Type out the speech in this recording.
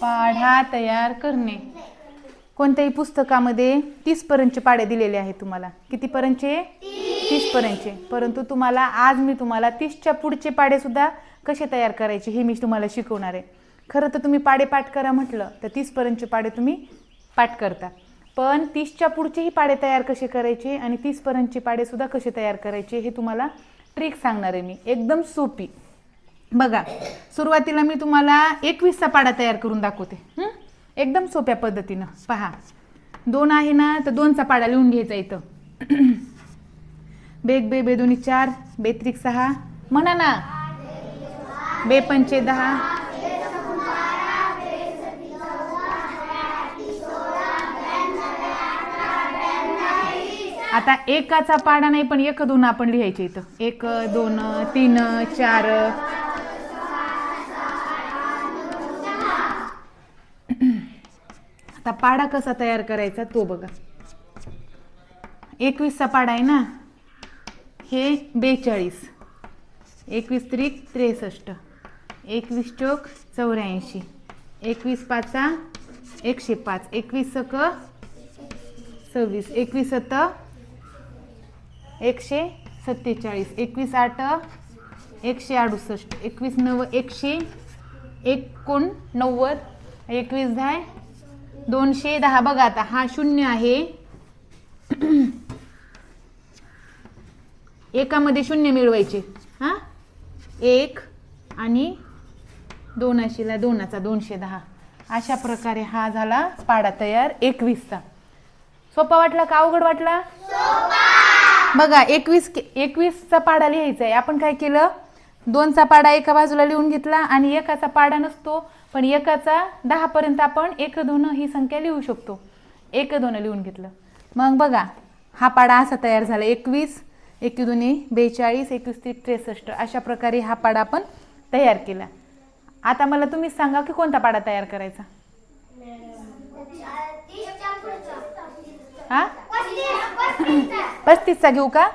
पाढा तयार करणे. कोणत्याही पुस्तकामध्ये तीस पर्यंतचे पाडे दिलेले आहेत तुम्हाला. किती पर्यंतचे? तीस पर्यंतचे. परंतु तुम्हाला आज मी तुम्हाला तीसच्या पुढचे पाडेसुद्धा कसे तयार करायचे हे मी तुम्हाला शिकवणार आहे. खरं तर तुम्ही पाडे पाठ करा म्हटलं तर तीस पर्यंतचे पाडे तुम्ही पाठ करता. पण तीसच्या पुढचेही पाडे तयार कसे करायचे आणि तीसपर्यंतचे पाढेसुद्धा कसे तयार करायचे हे तुम्हाला ट्रिक सांगणार आहे मी. एकदम सोपी. बघा सुरुवातीला मी तुम्हाला एकवीसचा पाडा तयार करून दाखवते. एकदम सोप्या पद्धतीनं. पहा. दोन आहे ना तर दोनचा पाडा लिहून घ्यायचा इथं. बेग बे बेदोनी चार. बेत्रिक सहा. म्हणा ना. बे पंचे दहा. आता एकाचा पाडा नाही पण एक दोन आपण लिहायचे इथं. एक दोन तीन चार आता पाडा कसा तयार करायचा तो बघा. एकवीसचा पाडा आहे ना? हे बेचाळीस. एकवीस त्रिक त्रेसष्ट. एकवीस चोक चौऱ्याऐंशी. एकवीस पाचा एकशे पाच. एकवीस सक सव्वीस. एकवीस सत एकशे सत्तेचाळीस. एकवीस आठ एकशे अडुसष्ट. एकवीस नव एकशे एकोणनव्वद एकवीस दहा दोनशे दहा. बघा आता हा शून्य आहे. एकामध्ये शून्य मिळवायचे. हां? एक आणि दोन अशीला दोनाचा दोनशे दहा. अशा प्रकारे हा झाला पाडा तयार एकवीसचा. सोपा वाटला का? अवघड वाटला? बघा एकवीस एकवीसचा पाडा लिहायचा आहे आपण काय केलं? दोनचा पाडा एका बाजूला लिहून घेतला आणि एकाचा पाडा नसतो पण एकाचा दहापर्यंत आपण एक दोन ही संख्या लिहू शकतो. एक दोन लिहून घेतलं. मग बघा हा पाडा असा तयार झाला. एकवीस एकवी दोन्ही बेचाळीस एकवीस ते त्रेसष्ट अशा प्रकारे हा पाडा आपण तयार केला. आता मला तुम्हीच सांगा की कोणता पाडा तयार करायचा? हा? पस्तीसचा घेऊ का?